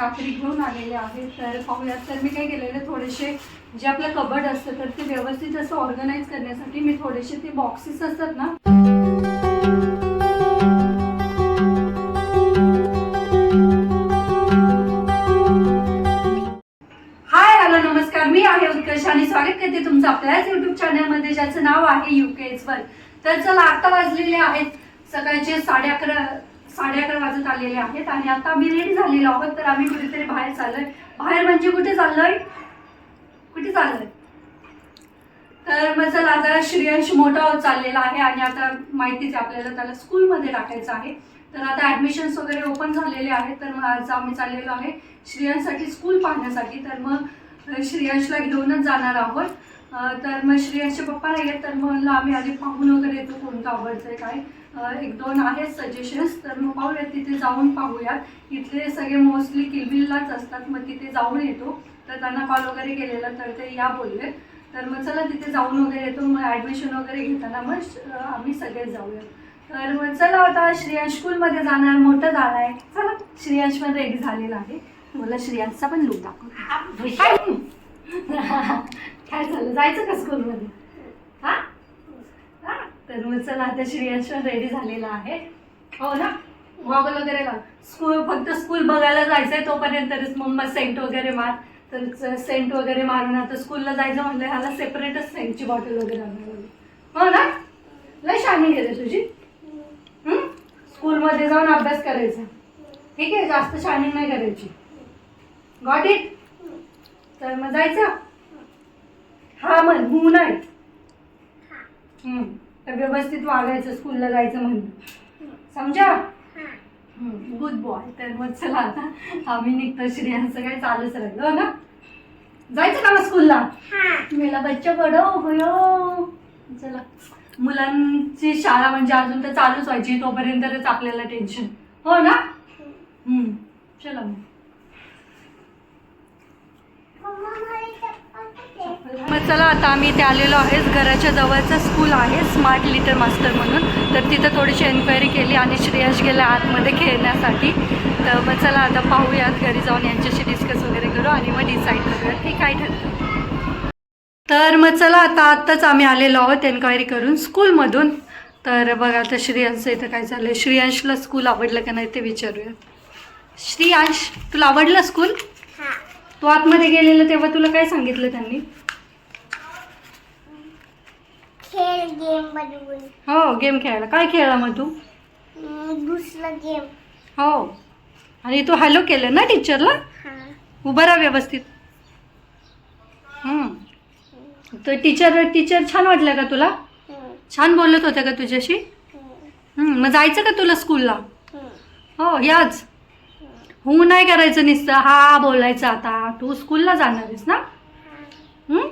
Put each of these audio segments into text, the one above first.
काकडी घेऊन आलेले आहे तर पाहूयात. तर मी काय केलेलं थोडेसे जे आपलं कबड असतं तर ते व्यवस्थित असं ऑर्गनाईज करण्यासाठी मी थोडेसे ते बॉक्सेस असतात ना हाय हॅलो नमस्कार. मी आहे उत्कर्ष आणि स्वागत करते तुमचं आपल्याच युट्यूब चॅनलमध्ये ज्याचं नाव आहे युकेच वर तर चला आता वाजलेले आहेत सकाळचे साडे अकरा साडे अकरा वाजत आलेले आहेत आणि आता आम्ही रेडी झालेलो आहोत. तर आम्ही कुठेतरी बाहेर चाललोय. बाहेर म्हणजे कुठे चाललोय? कुठे चाललोय? तर मग चला आता श्रेयांश मोठा होत चाललेला आहे आणि आता माहितीच आहे आपल्याला त्याला स्कूलमध्ये टाकायचं आहे. तर आता ॲडमिशन्स वगैरे ओपन झालेले आहेत. तर मग आज आम्ही चाललेलो आहे श्रेयांसाठी स्कूल पाहण्यासाठी. तर मग अ, श्रेयांशला घेऊनच जाणार आहोत. तर मग श्रेयांशचे पप्पा नाही आहेत तर मग म्हणलं आम्ही आधी पाहून वगैरे येतो कोणतं आवडतंय काय. एक दोन आहेत सजेशन्स तर मग पाहूयात तिथे जाऊन पाहूयात. इथले सगळे मोस्टली किलबिललाच असतात मग तिथे जाऊन येतो. तर त्यांना कॉल वगैरे केलेला तर ते या बोलले तर मग चला तिथे जाऊन वगैरे येतो. मग ॲडमिशन वगैरे घेताना मग आम्ही सगळेच जाऊया. तर मग चला आता श्रेयांश स्कूलमध्ये जाणार मोठं झालं आहे चला श्रेयांशमध्ये एक झालेला आहे. मला श्रेयांशचा पण लूक दाखव. काय झालं? जायचं का स्कूलमध्ये तर मग चला आता श्रेयांश पण रेडी झालेला आहे. हो ना? गॉगल वगैरे घाल स्कूल फक्त स्कूल बघायला जायचंय तोपर्यंतच मम्मा सेंट वगैरे मार. तर सेंट वगैरे मारून आता स्कूलला जायचं म्हणलं ह्याला सेपरेटच सेंटची बॉटल वगैरे हो ना? लय शाणी गेले तुझी. स्कूलमध्ये जाऊन अभ्यास करायचा. ठीक आहे? जास्त शानिंग नाही करायची. गॉट इट तर मग जायचं? हा मन हू नाही. तर व्यवस्थित वागायचं स्कूलला जायचं म्हणून समजा गुड बॉय तर मग चला आता. आम्ही निघतो श्रेयांचं काय चालूच राहिलं हो ना? जायचं का मग स्कूलला मेला बच्चा बडो होयो चला. मुलांची शाळा म्हणजे अजून तर चालूच व्हायची तोपर्यंतच आपल्याला टेन्शन हो ना? चला मग. मग चला आता आम्ही इथे आलेलो आहेच घराच्या जवळचं स्कूल आहे स्मार्ट लिटर मास्टर म्हणून. तर तिथं थोडीशी एन्क्वायरी केली आणि श्रेयश गेला आतमध्ये खेळण्यासाठी. तर मग चला आता पाहूयात. घरी जाऊन यांच्याशी डिस्कस वगैरे करू आणि मग डिसाईड करूयात की काय ठरतं. तर मग चला आता आत्ताच आम्ही आलेलो आहोत एन्क्वायरी करून स्कूलमधून तर बघा आता श्रेयांशचं इथं काय चाललंय. श्रेयांशला स्कूल आवडलं का नाही ते विचारूया श्रेयांश तुला आवडलं स्कूल तू आतमध्ये गेलेलं तेव्हा तुला काय सांगितलं त्यांनी? खेळ गेम बनवून. हो गेम खेळायला. काय खेळला मग तू? दुसरं गेम. हो. आणि तू हॅलो केलं ना टीचरला? हा. उभं राहा व्यवस्थित. तर टीचर टीचर छान वाटलं का तुला? हम्म, छान बोलत होत्या का तुझ्याशी? हम्म, मग जायचं का तुला स्कूलला? हम्म, हो याच हू नाही करायचं नुसतं. हा बोलायचं आता. तू स्कूलला जाणार आहेस ना? हं?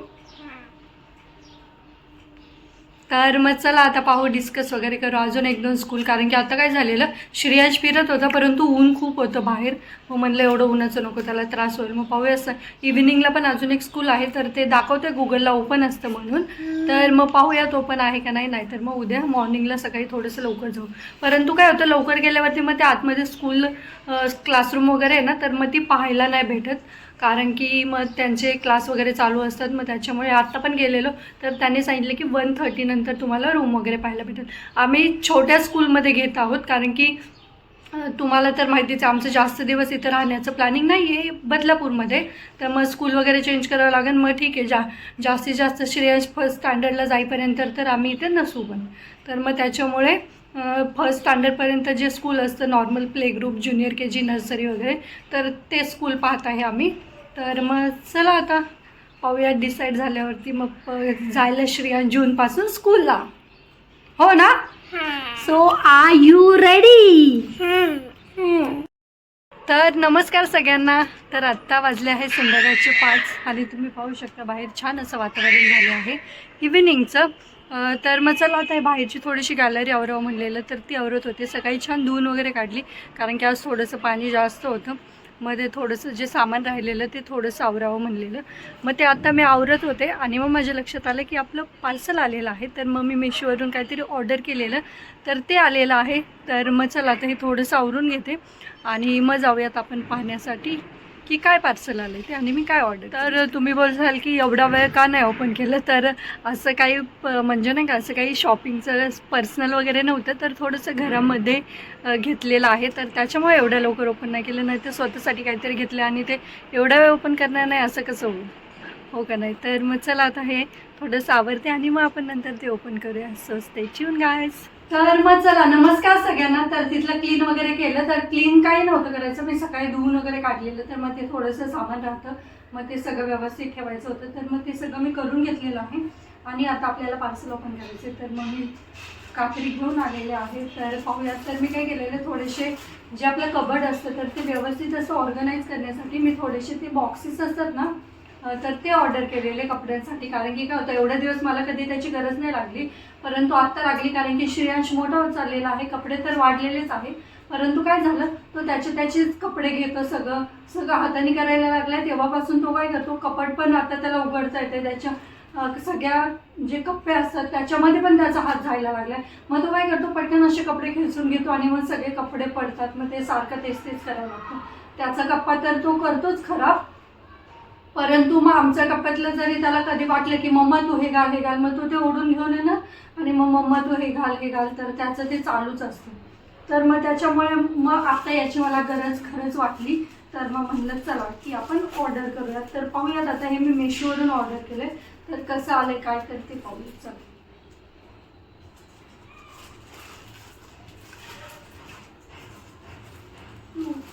तर मग चला आता पाहू डिस्कस वगैरे करू. अजून एक दोन स्कूल कारण की आता काय झालेलं श्रेयाज फिरत होता परंतु ऊन खूप होतं बाहेर. मग म्हणलं एवढं उन्हाचं नको त्याला त्रास होईल. मग पाहूया असं. इव्हिनिंगला पण अजून एक स्कूल आहे तर ते दाखवते गुगलला ओपन असतं म्हणून. तर मग पाहूयात ओपन आहे का नाही नाही तर मग उद्या मॉर्निंगला सकाळी थोडंसं लवकर जाऊ. परंतु काय होतं लवकर गेल्यावरती मग ते आतमध्ये स्कूल क्लासरूम वगैरे आहे ना तर मग ती पाहायला नाही भेटत. कारण की मग त्यांचे क्लास वगैरे चालू असतात मग त्याच्यामुळे आत्ता पण गेलेलो. तर त्यांनी सांगितलं की वन थर्टी नंतर तुम्हाला रूम वगैरे पाहायला भेटेल. आम्ही छोट्या स्कूलमध्ये घेत आहोत कारण की तुम्हाला तर माहितीच आहे आमचं जास्त दिवस इथं राहण्याचं प्लॅनिंग नाही आहे बदलापूरमध्ये. तर मग स्कूल वगैरे चेंज करावं लागेल मग ठीक आहे. जा जास्तीत जास्त श्रेयस फर्स्ट स्टँडर्डला जाईपर्यंत तर आम्ही इथे नसू पण. तर मग त्याच्यामुळे फर्स्ट स्टँडर्डपर्यंत जे स्कूल असतं normal play group junior K G nursery वगैरे तर ते स्कूल पाहत आहे आम्ही. तर मग चला आता पाहूया डिसाईड झाल्यावरती. मग जायला श्रेया जूनपासून स्कूलला हो ना? सो आर यू रेडी तर नमस्कार सगळ्यांना. तर आत्ता वाजले आहे संध्याकाळचे पाच आणि तुम्ही पाहू शकता बाहेर छान असं वातावरण झालं आहे. इव्हिनिंगचं तर मग चला आता हे बाहेरची थोडीशी गॅलरी आवरावं म्हणलेलं तर ती आवरत होते. सकाळी छान धुवून वगैरे काढली कारण की आज थोडंसं पाणी जास्त होतं. मध्ये थोडंसं जे सामान राहिलेलं ते थोडंसं आवरावं म्हणलेलं. मग ते आता मी आवरत होते आणि मग माझ्या लक्षात आलं की आपलं पार्सल आलेलं आहे. तर मग मी मेशोवरून काहीतरी ऑर्डर केलेलं. तर ते आलेलं आहे. तर मग चला आता हे थोडंसं आवरून घेते. आणि मग जाऊयात आपण पाहण्यासाठी. की काय पार्सल आलं ते आणि मी काय ऑर्डर तर तुम्ही बोलसाल की एवढा वेळ का नाही ओपन केलं? तर असं काही प- म्हणजे नाही का असं काही शॉपिंगचं पर्सनल वगैरे नव्हतं तर थोडंसं घरामध्ये घेतलेलं आहे. तर त्याच्यामुळे एवढ्या लवकर ओपन नाही केलं. नाही तर स्वतःसाठी काहीतरी घेतलं आणि ते एवढा वेळ ओपन करणार नाही असं कसं होईल? हो का नाही? तर मग चला आता हे थोडंसं आवडते आणि मग आपण नंतर ते ओपन करूया. असं स्टे ट्यून गायज तर मग चला नमस्कार सगळ्यांना. तर तिथलं क्लीन वगैरे केलं तर क्लीन काही नव्हतं करायचं. मी सकाळी धुवून वगैरे काढलेलं तर मग ते थोडंसं सामान राहतं. मग ते सगळं व्यवस्थित ठेवायचं होतं. तर मग ते सगळं मी करून घेतलेलं आहे. आणि आता आपल्याला पार्सल ओपन करायचे. तर मग मी कात्री घेऊन आलेले आहे. तर पाहूयात. तर मी काय केलेलं थोडेसे जे आपलं कबड असतं तर ते व्यवस्थित असं ऑर्गनाईज करण्यासाठी मी थोडेसे ते बॉक्सेस असतात ना तर ते ऑर्डर केलेले कपड्यांसाठी. कारण की काय होतं एवढे दिवस मला कधी त्याची गरज नाही लागली. परंतु आत्ता लागली कारण की श्रेयांश मोठा होत चाललेला आहे. कपडे तर वाढलेलेच आहे परंतु काय झालं तो त्याचे त्याचेच कपडे घेतो सगळं सगळं हाताने करायला लागलाय. तेव्हापासून तो काय करतो कपड पण आता त्याला उघडता येते त्याच्या सगळ्या जे कप्पे असतात त्याच्यामध्ये पण त्याचा हात जायला लागलाय. मग तो काय करतो पटकन असे कपडे खेचून घेतो आणि मग सगळे कपडे पडतात. मग ते सारखं तेच तेच करायला लागतं. त्याचा कप्पा तर तो करतोच खराब परंतु मग आमच्या कप्प्यातलं जरी त्याला कधी वाटलं की मम्मा तू हे घाल हे घाल मग तू ते ओढून घेऊन येणार आणि मग मम्मा तू हे घाल हे घाल तर त्याचं ते चालूच असतं. तर मग त्याच्यामुळे मग आता याची मला गरज खरंच वाटली. तर मग म्हणलं चला की आपण ऑर्डर करूयात. तर पाहूयात आता हे मी मेशोवरून ऑर्डर केलं आहे तर कसं आलं आहे काय तर ते पाहूयात. चला.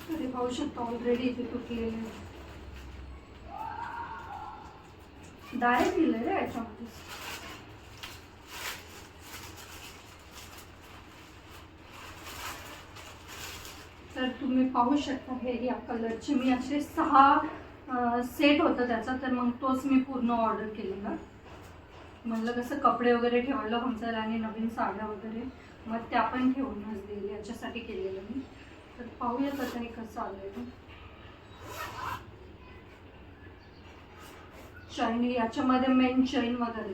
तरी पाहू शकतो ऑलरेडी इथे तुटलेले आहे. डायरेक्ट दिलं रे याच्यामध्ये. तर तुम्ही पाहू शकता हे या कलरचे मी असे सहा सेट होतं त्याचा तर मग तोच मी पूर्ण ऑर्डर केलेला. म्हणलं कसं कपडे वगैरे ठेवायला होऊन आणि नवीन साड्या वगैरे मग त्या पण ठेवूनच दिले याच्यासाठी केलेलं मी. तर पाहूया आता हे कसं आलं ते. चैन याच्यामध्ये मेन चैन वगैरे.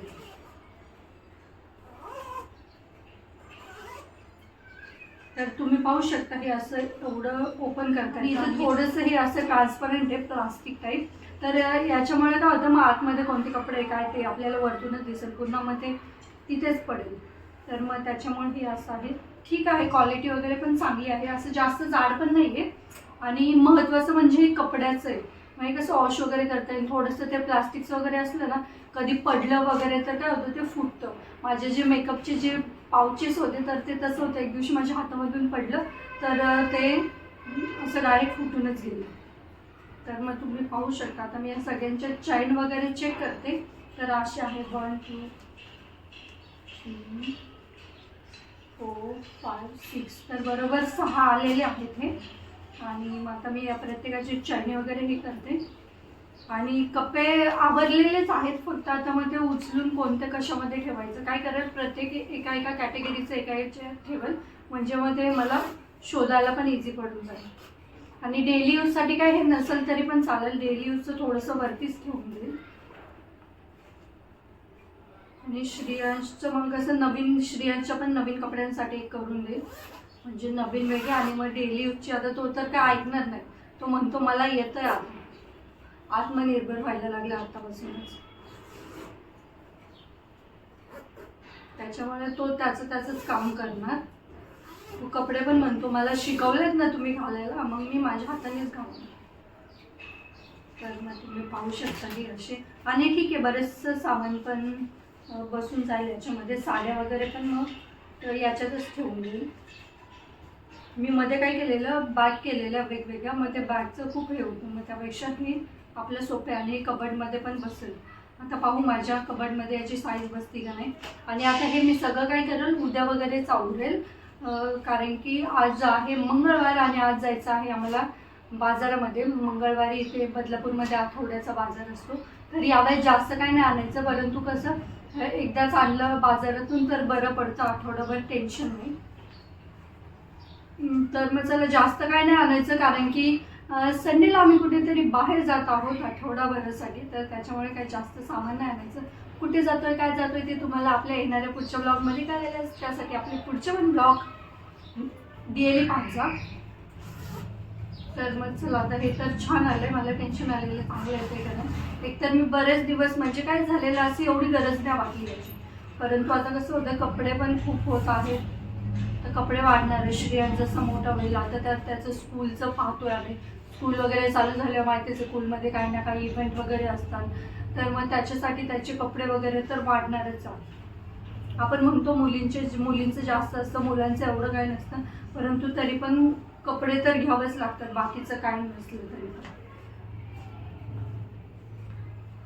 तर तुम्ही पाहू शकता हे असं एवढं ओपन करता इथं थोडंसं हे असं ट्रान्सपरंट आहे प्लास्टिक टाईप तर याच्यामुळे काय होतं मग आतमध्ये कोणते कपडे काय ते आपल्याला वरतूनच दिसेल. पूर्ण मग ते तिथेच पडेल. तर मग त्याच्यामुळे हे असं आहे. ठीक आहे क्वालिटी वगैरे पण चांगली आहे. असं जास्त जाड पण नाही आहे आणि महत्त्वाचं म्हणजे हे कपड्याचं आहे. म्हणजे कसं वॉश वगैरे करता येईल? थोडंसं ते प्लास्टिकचं वगैरे असलं ना कधी पडलं वगैरे तर काय होतं ते फुटतं. माझे जे मेकअपचे जे पाउचेस होते तर ते तसं होतं. एक दिवशी माझ्या हातामधून पडलं तर ते असं डायरेक्ट फुटूनच गेलं. तर मग तुम्ही पाहू शकता. आता मी या सगळ्यांच्या चैन वगैरे चेक करते. तर असे आहे one two three four five six तर बरोबर सहा आलेले आहेत हे. आणि मग आता मी या प्रत्येकाची चटणी वगैरे हे करते. आणि कप्पे आवरलेलेच आहेत फक्त आता मग ते उचलून कोणत्या कशामध्ये ठेवायचं? काय करेल प्रत्येक एका एका कॅटेगरीचं एका याच्यात ठेवेल म्हणजे मग ते मला शोधायला पण इझी पडून जाईल. आणि डेली यूजसाठी काय हे नसेल तरी पण चालेल. डेली यूजचं थोडंसं वरतीच ठेवून देईल. आणि श्रियांशचं मग कसं नवीन श्रियांशच्या पण नवीन कपड्यांसाठी करून देईल. म्हणजे नवीन वेगळे आणि मग डेली यूजची आता तो तर काय ऐकणार नाही. तो म्हणतो मला येतं आता. आत्मनिर्भर व्हायला लागला आतापासूनच. त्याच्यामुळे तो त्याचं त्याचंच काम करणार. तो कपडे पण म्हणतो मला शिकवलेत ना तुम्ही घालायला मग मी माझ्या हातानेच घालणार. तर मग तुम्ही पाहू शकता हे असे. आणि ठीक आहे बरेचसं सामान पण बसून जाईल याच्यामध्ये. साड्या वगैरे पण मग तर याच्यातच ठेवून देईल. मी मध्ये काय केलेलं बॅग केलेल्या वेगवेगळ्या मग त्या बॅगचं खूप हे होतं. मग त्यापेक्षा हे आपलं सोप्या आणि कबडमध्ये पण बसेल. आता पाहू माझ्या कबडमध्ये याची साईज बसती का नाही. आणि आता हे मी सगळं काय करेल उद्या वगैरे चावरेल. कारण की आज आहे मंगळवार आणि आज जायचं आहे आम्हाला बाजारामध्ये. मंगळवारी इथे बदलापूरमध्ये आठवड्याचा बाजार असतो. तर यावेळेस जास्त काय नाही आणायचं परंतु कसं एकदाच आणलं बाजारातून तर बरं पडतं. आठवडाभर टेन्शन नाही. तर मग चला जास्त काय नाही आणायचं कारण की संडेला आम्ही कुठेतरी बाहेर जात आहोत आठवडाभरासाठी तर त्याच्यामुळे काही जास्त सामान नाही आणायचं. कुठे जातोय काय जातोय ते तुम्हाला आपल्या येणाऱ्या पुढच्या ब्लॉगमध्ये करायला त्यासाठी आपले पुढचे पण ब्लॉग दिलेली पाहिजा तर मग चला आता हे तर छान आलं आहे मला टेन्शन आलेलं चांगलं येते कारण. एकतर मी बरेच दिवस म्हणजे काय झालेलं अशी एवढी गरज नाही वाटली याची. परंतु आता कसं होतं कपडे पण खूप होत आहेत. कपडे वाढणार आहे श्रेयन जसं मोठा होईल. आता त्यात त्याचं स्कूलचं पाहतोय आम्ही. स्कूल वगैरे चालू झालं माहितीच स्कूलमध्ये काही ना काही इव्हेंट वगैरे असतात. तर मग त्याच्यासाठी त्याचे कपडे वगैरे तर वाढणारच आहे. आपण म्हणतो मुलींचे मुलींचं जास्त असतं मुलांचं एवढं काही नसतं. परंतु तरी पण कपडे तर घ्यावेच लागतात बाकीचं काही नसलं तरी पण.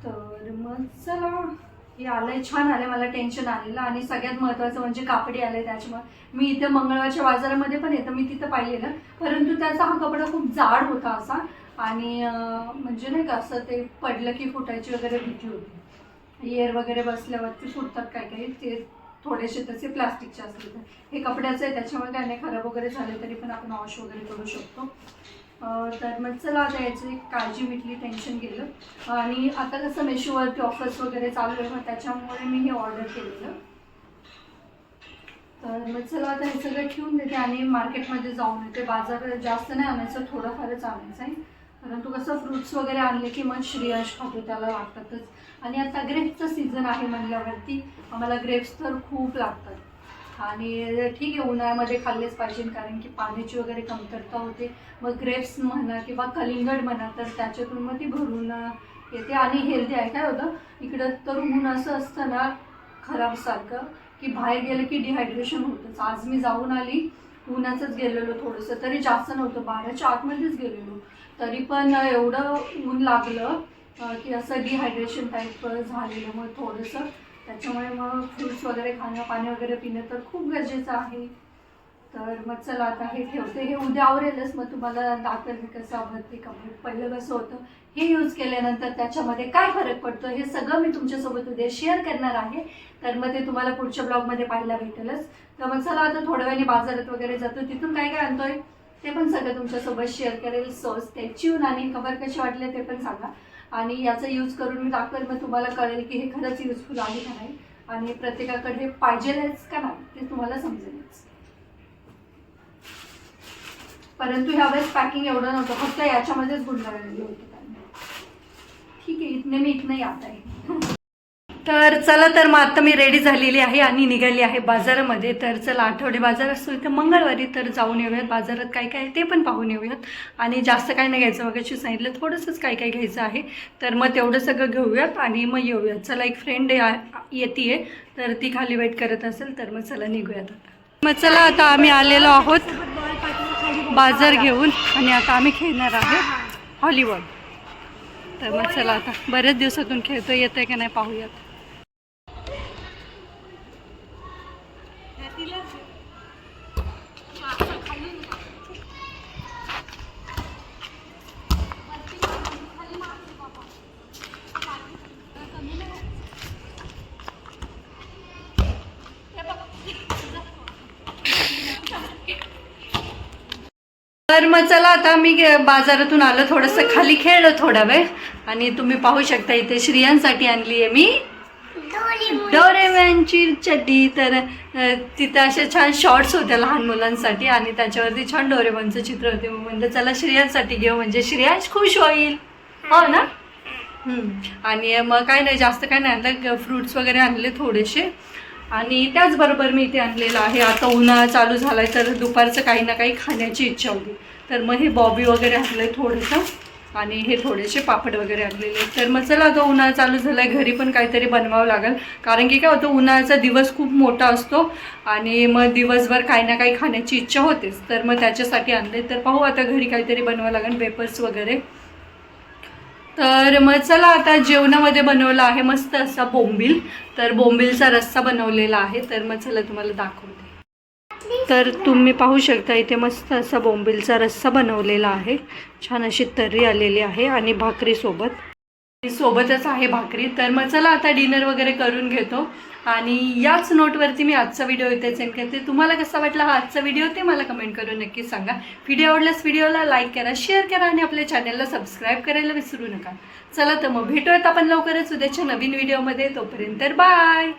तर मग चला. हे आलंय छान आलंय मला टेन्शन आलेलं. आणि सगळ्यात महत्त्वाचं म्हणजे कापडी आलंय त्याच्यामुळे. मी इथे मंगळवारच्या बाजारामध्ये पण येतं मी तिथं पाहिलेलं. परंतु त्याचा हा कपडा खूप जाड होता असा. आणि म्हणजे नाही का असं ते पडलं की फुटायची वगैरे भीती होती. एअर वगैरे बसल्यावरती फुटतात काय काही. ते थोडेसे तसे प्लास्टिकचे असले तर. हे कपड्याचं आहे त्याच्यामुळे काय नाही खराब वगैरे झाले तरी पण आपण वॉश वगैरे करू शकतो. तर मग चला आता याची एक काळजी मिटली टेन्शन गेलं. आणि आता कसं मेशोवरती ऑफर्स वगैरे चालू आहे मग त्याच्यामुळे मी हे ऑर्डर केलेलं. तर मग चला आता हे सगळं ठेवून देते आणि मार्केटमध्ये जाऊन येते. बाजार जास्त नाही आणायचं थोडंफारच आणायचं आहे. परंतु कसं फ्रुट्स वगैरे आणले की मग श्रेयश खातो त्याला लागतातच. आणि आता ग्रेप्सचं सीझन आहे म्हणल्यावरती आम्हाला ग्रेप्स तर खूप लागतात. आणि ठीक आहे उन्हाळ्यामध्ये खाल्लेच पाहिजे कारण की पाण्याची वगैरे कमतरता होते. मग ग्रेप्स म्हणा किंवा कलिंगड म्हणा तर त्याच्यातून मग ती भरून येते. आणि हेल्दी आहे. काय होतं? इकडं तर ऊन असं असतं ना खराबसारखं की बाहेर गेलं की डिहायड्रेशन होतंच. आज मी जाऊन आली उन्हाचंच गेलेलो थोडंसं. तरी जास्त नव्हतं. बाराच्या आतमध्येच गेलेलो. तरी पण एवढं ऊन लागलं की असं डिहायड्रेशन टाईप झालेलं. मग थोडंसं त्याच्यामुळे मग फ्रुट्स वगैरे खाणं पाणी वगैरे पिणं तर खूप गरजेचं आहे. तर मग चला आता हे ठेवते. हे उद्या आवरेलच. मग तुम्हाला दाखवेल मी कसं आवडते कपडे पहिलं कसं होतं हे यूज केल्यानंतर त्याच्यामध्ये काय फरक पडतो हे सगळं मी तुमच्यासोबत उद्या शेअर करणार आहे. तर मग ते तुम्हाला पुढच्या ब्लॉगमध्ये पाहायला भेटेलच. तर मग चला आता थोड्या वेळाने बाजारात वगैरे जातो. तिथून काय काय आणतोय ते पण सगळं तुमच्यासोबत शेअर करेल. सो स्टॅच्यून आणि कवर कसे वाटले ते पण सांगा. आणि याचा यूज करून मी दाखवेल मग तुम्हाला कळेल की हे खरंच युजफुल आहे का नाही. आणि प्रत्येकाकडे हे पाहिजेलच का नाही ते तुम्हाला समजेलच. परंतु ह्यावेळेस पॅकिंग एवढं नव्हतं फक्त याच्यामध्येच गुंडाळलेलं होतं. त्यांनी ठीक आहे इथने मी इथनं यात आहे. तर चला तर मग आता मी रेडी झालेली आहे आणि निघाली आहे बाजारामध्ये. तर चला आठवडे बाजार असतो इथं मंगळवारी तर जाऊन येऊयात. बाजारात काय काय आहे ते पण पाहून येऊयात. आणि जास्त काय नाही घ्यायचं. वगैरे सांगितलं थोडंसंच काय काय घ्यायचं आहे. तर मग तेवढं सगळं घेऊयात आणि मग येऊयात. चला एक फ्रेंड येते तर ती खाली वेट करत असेल तर मग चला निघूयात आता. मग चला आता आम्ही आलेलो आहोत बाजार घेऊन आणि आता आम्ही खेळणार आहोत हॉलीबॉल. तर मग चला आता बऱ्याच दिवसातून खेळतो येतं आहे का नाही पाहूयात. मग चला आता मी बाजारातून आलं थोडंसं. खाली खेळलं थोडा वेळ. आणि तुम्ही पाहू शकता इथे श्रियांसाठी आणली आहे मी. डोरेमॅनची. चड्डी. तर तिथं असे छान शॉर्ट्स होत्या लहान मुलांसाठी आणि त्याच्यावरती छान डोरेमॉनचं चित्र होते. मग म्हणलं चला श्रेयांसाठी घेऊ. म्हणजे श्रेयांश खुश होईल. हो ना. आणि मग काय नाही जास्त काय नाही आणलं. फ्रुट्स वगैरे आणले थोडेसे. आणि त्याचबरोबर मी इथे आणलेलं आहे. आता उन्हाळा चालू झाला आहे तर दुपारचं काही ना काही खाण्याची इच्छा होती. तर मग हे बॉबी वगैरे आणलं आहे थोडंसं. आणि हे थोडेसे पापड वगैरे आणलेले आहेत. तर मग चला आता उन्हाळा चालू झाला आहे घरी पण काहीतरी बनवावं लागेल. कारण की काय होतं उन्हाळ्याचा दिवस खूप मोठा असतो. आणि मग दिवसभर काही ना काही खाण्याची इच्छा होतेच. तर मग त्याच्यासाठी आणले तर पाहू आता घरी काहीतरी बनवावं लागेल पेपर्स वगैरे. तर मग चला आता जेवणामध्ये बनवलं आहे मस्त असा बोंबील. तर बोंबीलचा रस्सा बनवलेला आहे. तर मग चला तुम्हाला दाखवते. तर तुम्ही पाहू शकता इथे मस्त असा बोंबीलचा रस्सा बनवलेला आहे. छान अशी तर्री आलेली आहे आणि भाकरीसोबत सोबतच आहे भाकरी. तर मग चला आता डिनर वगैरे करून घेतो. आणि याच नोटवरती मी आजचा व्हिडिओ इथे सेंड करते. तुम्हाला कसा वाटला हा आजचा व्हिडिओ ते मला कमेंट करून नक्की सांगा. व्हिडिओ आवडल्यास व्हिडिओला लाईक करा शेअर करा आणि आपल्या चॅनलला सबस्क्राईब करायला विसरू नका. चला तर मग भेटूयात आपण लवकरच उद्याच्या नवीन व्हिडिओमध्ये तोपर्यंत बाय